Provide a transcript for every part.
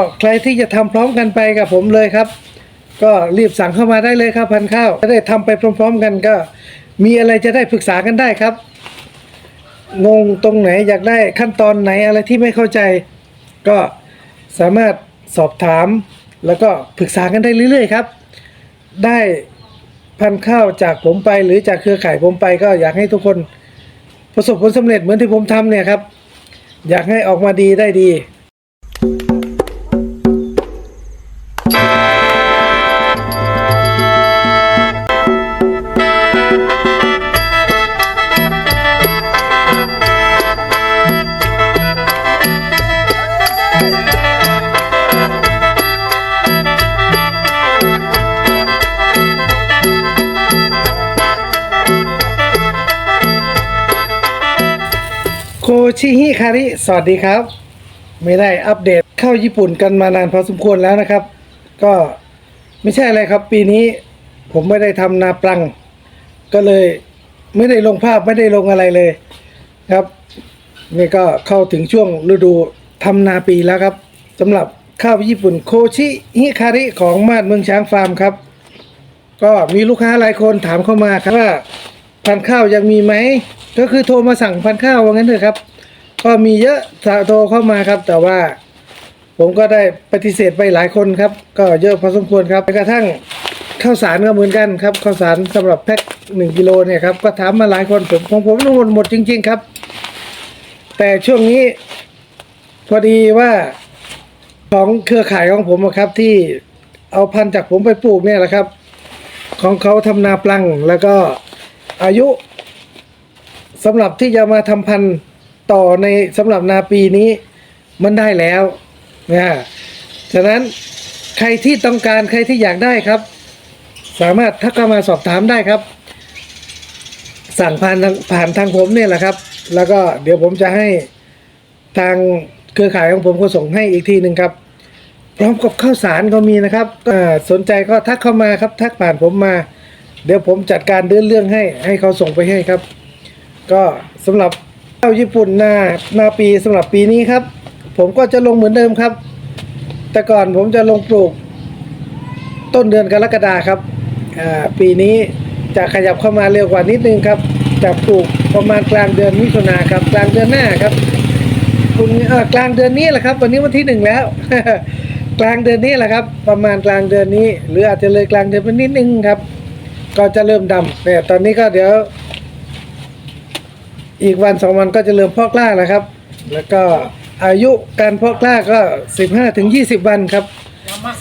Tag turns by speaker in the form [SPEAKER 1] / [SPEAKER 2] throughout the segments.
[SPEAKER 1] ก็ใครที่จะทำพร้อมกันไปกับผมเลยครับ ก็รีบสั่งเข้ามาได้เลยครับพันข้าวจะได้ทำไปพร้อม ๆ กันก็ มีอะไรจะได้ปรึกษากันได้ครับ งงตรงไหนอยากได้ขั้นตอนไหนอะไรที่ไม่เข้าใจ ก็สามารถสอบถาม แล้วก็ปรึกษากันได้เรื่อยๆครับ ได้พันข้าวจากผมไปหรือจากเครือข่ายผมไป ก็อยากให้ทุกคนประสบผลสำเร็จเหมือนที่ผมทำเนี่ยครับ อยากให้ออกมาดีได้ดี คชิฮิคาริ สวัสดีครับ ไม่ได้อัปเดตเข้าญี่ปุ่นกันมานานพอสมควรแล้วนะครับ ก็ไม่ใช่อะไรครับ ปีนี้ผมไม่ได้ทำนาปลัง ก็เลยไม่ได้ลงภาพไม่ได้ลงอะไรเลยครับ นี่ก็เข้าถึงช่วงฤดูทำนาปีแล้วครับสำหรับข้าวญี่ปุ่นโคชิฮิคาริของมาดเมืองช้างฟาร์มครับ ก็มีลูกค้าหลายคนถามเข้ามาครับว่า พันข้าวยังมีไหมก็คือโทรมาสั่งพันข้าวว่างั้นเถอะครับ ก็มีเยอะโทรเข้ามาครับ แต่ว่า ผมก็ได้ปฏิเสธไปหลายคนครับ ก็เยอะพอสมควรครับกระทั่งข้าวสารก็เหมือนกันครับข้าวสารสำหรับแพ็คหนึ่งกิโลเนี่ยครับก็ถามมาหลายคนผมของผมทั้งหมดหมดจริง ๆครับ แต่ช่วงนี้พอดีว่าของเครือข่ายของผมครับที่เอาพันธุ์จากผมไปปลูกเนี่ยแหละครับ ของเขาทำนาปลังแล้วก็ อายุสำหรับที่จะมาทำพันธุ์ต่อในสำหรับนาปีนี้มันได้แล้วนะฉะนั้นใครที่ต้องการใครที่อยากได้ครับ สามารถทักเข้ามาสอบถามได้ครับ สั่งผ่านผ่านทางผมเนี่ยแหละครับ แล้วก็เดี๋ยวผมจะให้ทางเครือข่ายของผมก็ส่งให้อีกทีหนึ่งครับ พร้อมกับข้าวสารก็มีนะครับสนใจก็ทักเข้ามาครับ ทักผ่านผมมา เดี๋ยวผมจัดการเดินเรื่องให้ให้เขาส่งไปให้ครับ ก็สำหรับข้าวญี่ปุ่นหน้าหน้าปีสำหรับปีนี้ครับ ผมก็จะลงเหมือนเดิมครับ แต่ก่อนผมจะลงปลูก ต้นเดือนกรกฎาครับปีนี้จะขยับเข้ามาเร็วกว่านิดนึงครับจะปลูกประมาณกลางเดือนมิถุนาครับ กลางเดือนหน้าครับคุณกลางเดือนนี้แหละครับ วันนี้วันที่หนึ่งแล้ว กลางเดือนนี้แหละครับ ประมาณกลางเดือนนี้ หรืออาจจะเลยกลางเดือนไปนิดนึงครับ ก็จะเริ่มดำแต่ยตอนนี้ก็เดี๋ยว อีกวันสองวันก็จะเริ่มพาะกล้าแล้วครับ แล้วก็อายุการพาะกล้าก็สิบห้าถึงยี่สิบวันครับ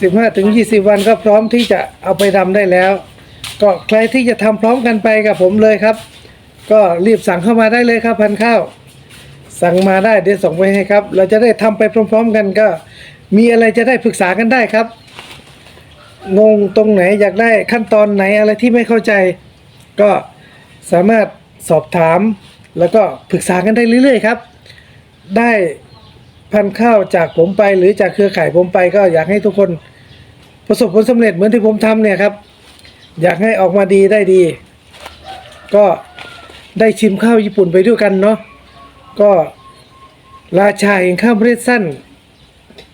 [SPEAKER 1] สิบห้าถึงยี่สิบวันก็พร้อมที่จะเอาไปดำได้แล้ว ก็ใครที่จะทำพร้อมกันไปกับผมเลยครับ ก็รีบสั่งเข้ามาได้เลยครับพันข้าวสั่งมาได้เดี๋ยวส่งไปให้ครับ เราจะได้ทำไปพร้อม ๆ กันก็ มีอะไรจะได้ปรึกษากันได้ครับ งงตรงไหนอยากได้ขั้นตอนไหนอะไรที่ไม่เข้าใจ ก็สามารถสอบถาม แล้วก็ปรึกษากันได้เรื่อยๆครับ ได้พันข้าวจากผมไปหรือจากเครือข่ายผมไป ก็อยากให้ทุกคนประสบผลสำเร็จเหมือนที่ผมทำเนี่ยครับ อยากให้ออกมาดีได้ดี ก็ได้ชิมข้าวญี่ปุ่นไปด้วยกันเนาะก็ราชาแห่งข้าวเมล็ดสั้น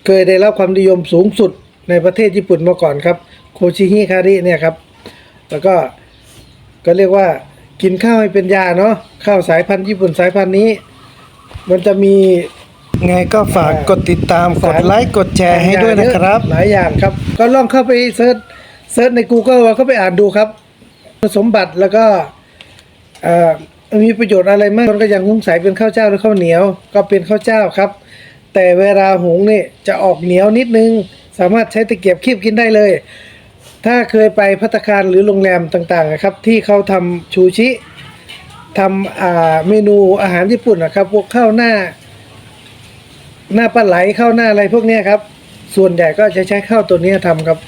[SPEAKER 1] เคยได้รับความนิยมสูงสุด ในประเทศญี่ปุ่นมาก่อนครับโคชิฮิคาริเนี่ยครับแล้วก็ก็เรียกว่ากินข้าวให้เป็นยาเนาะข้าวสายพันธุ์ญี่ปุ่นสายพันธุ์นี้ มันจะมี
[SPEAKER 2] ไงก็ฝากกดติดตามกดไลค์กดแชร์ให้ด้วยนะครับ
[SPEAKER 1] หลายอย่างครับ ก็ลองเข้าไปเซิร์ชเซิร์ชใน Google ว่าเข้าไปอ่านดูครับคุณสมบัติแล้วก็เอ่อมีประโยชน์อะไรมากคนก็ยังสงสัยเป็นข้าวเจ้าหรือข้าวเหนียว ก็เป็นข้าวเจ้าครับ แต่เวลาหุงนี่จะออกเหนียวนิดนึง สามารถใช้ตะเกียบคีบกินได้เลย ถ้าเคยไปพัตตาคารหรือโรงแรมต่างๆนะครับ ที่เขาทำชูชิทำเมนูอาหารญี่ปุ่นนะครับ พวกข้าวหน้า หน้าปลาไหลข้าวหน้าอะไรพวกนี้ครับ ส่วนใหญ่ก็จะใช้ข้าวตัวนี้ทำครับ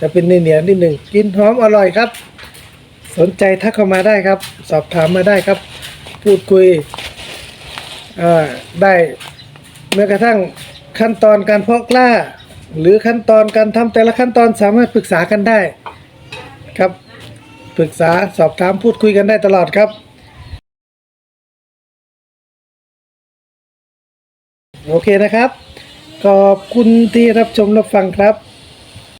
[SPEAKER 1] จะเป็นเหนียวๆนิดหนึ่งกินหอมอร่อยครับ สนใจทักเข้ามาได้ครับ สอบถามมาได้ครับ พูดคุยได้แม้กระทั่งขั้นตอนการเพาะกล้า หรือขั้นตอนการทำแต่ละขั้นตอนสามารถปรึกษากันได้ ครับปรึกษาสอบถามพูดคุยกันได้ตลอดครับ โอเคนะครับ ขอบคุณที่รับชมรับฟังครับ